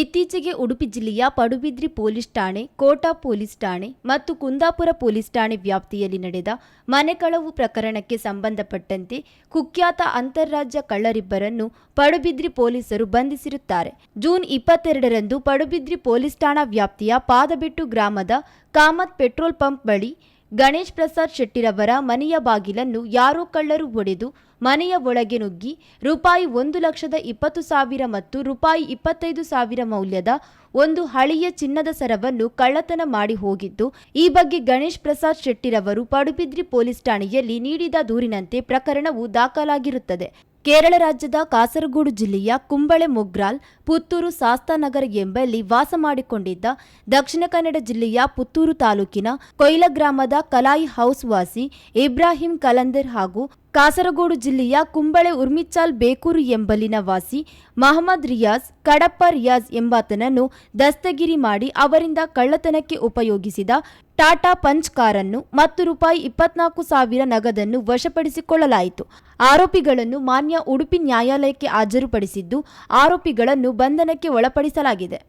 ಇತ್ತೀಚೆಗೆ ಉಡುಪಿ ಜಿಲ್ಲೆಯ ಪಡುಬಿದ್ರಿ ಪೊಲೀಸ್ ಠಾಣೆ, ಕೋಟಾ ಪೊಲೀಸ್ ಠಾಣೆ ಮತ್ತು ಕುಂದಾಪುರ ಪೊಲೀಸ್ ಠಾಣೆ ವ್ಯಾಪ್ತಿಯಲ್ಲಿ ನಡೆದ ಮನೆ ಕಳವು ಪ್ರಕರಣಕ್ಕೆ ಸಂಬಂಧಪಟ್ಟಂತೆ ಕುಖ್ಯಾತ ಅಂತಾರಾಜ್ಯ ಕಳ್ಳರಿಬ್ಬರನ್ನು ಪಡುಬಿದ್ರಿ ಪೊಲೀಸರು ಬಂಧಿಸಿರುತ್ತಾರೆ. ಜೂನ್ ಇಪ್ಪತ್ತೆರಡರಂದು ಪಡುಬಿದ್ರಿ ಪೊಲೀಸ್ ಠಾಣಾ ವ್ಯಾಪ್ತಿಯ ಪಾದಬೆಟ್ಟು ಗ್ರಾಮದ ಕಾಮತ್ ಪೆಟ್ರೋಲ್ ಪಂಪ್ ಬಳಿ ಗಣೇಶ್ ಪ್ರಸಾದ್ ಶೆಟ್ಟಿರವರ ಮನೆಯ ಬಾಗಿಲನ್ನು ಯಾರೋ ಕಳ್ಳರು ಒಡೆದು ಮನೆಯ ಒಳಗೆ ನುಗ್ಗಿ ರೂಪಾಯಿ ಒಂದು ಲಕ್ಷದ ಇಪ್ಪತ್ತು ಸಾವಿರ ಮತ್ತು ರೂಪಾಯಿ ಇಪ್ಪತ್ತೈದು ಸಾವಿರ ಮೌಲ್ಯದ ಒಂದು ಹಳೆಯ ಚಿನ್ನದ ಸರವನ್ನು ಕಳ್ಳತನ ಮಾಡಿ ಹೋಗಿದ್ದು, ಈ ಬಗ್ಗೆ ಗಣೇಶ್ ಪ್ರಸಾದ್ ಶೆಟ್ಟಿರವರು ಪಡುಬಿದ್ರಿ ಪೊಲೀಸ್ ಠಾಣೆಯಲ್ಲಿ ನೀಡಿದ ದೂರಿನಂತೆ ಪ್ರಕರಣವು ದಾಖಲಾಗಿರುತ್ತದೆ. ಕೇರಳ ರಾಜ್ಯದ ಕಾಸರಗೋಡು ಜಿಲ್ಲೆಯ ಕುಂಬಳೆ ಮೊಗ್ರಾಲ್ ಪುತ್ತೂರು ಸಾಸ್ತಾನಗರ ಎಂಬಲ್ಲಿ ವಾಸ ಮಾಡಿಕೊಂಡಿದ್ದ ದಕ್ಷಿಣ ಕನ್ನಡ ಜಿಲ್ಲೆಯ ಪುತ್ತೂರು ತಾಲೂಕಿನ ಕೊಯ್ಲ ಗ್ರಾಮದ ಕಲಾಯಿ ಹೌಸ್ ವಾಸಿ ಇಬ್ರಾಹಿಂ ಕಲಂದರ್ ಹಾಗೂ ಕಾಸರಗೋಡು ಜಿಲ್ಲೆಯ ಕುಂಬಳೆ ಉರ್ಮಿಚಾಲ್ ಬೇಕೂರು ಎಂಬಲ್ಲಿನ ವಾಸಿ ಮಹಮ್ಮದ್ ರಿಯಾಜ್, ಕಡಪ್ಪ ರಿಯಾಜ್ ಎಂಬಾತನನ್ನು ದಸ್ತಗಿರಿ ಮಾಡಿ ಅವರಿಂದ ಕಳ್ಳತನಕ್ಕೆ ಉಪಯೋಗಿಸಿದ ಟಾಟಾ ಪಂಚ್ ಕಾರನ್ನು ಮತ್ತು ರೂಪಾಯಿ ಇಪ್ಪತ್ನಾಲ್ಕು ಸಾವಿರ ನಗದನ್ನು ವಶಪಡಿಸಿಕೊಳ್ಳಲಾಯಿತು. ಆರೋಪಿಗಳನ್ನು ಮಾನ್ಯ ಉಡುಪಿ ನ್ಯಾಯಾಲಯಕ್ಕೆ ಹಾಜರುಪಡಿಸಿದ್ದು, ಆರೋಪಿಗಳನ್ನು ಬಂಧನಕ್ಕೆ ಒಳಪಡಿಸಲಾಗಿದೆ.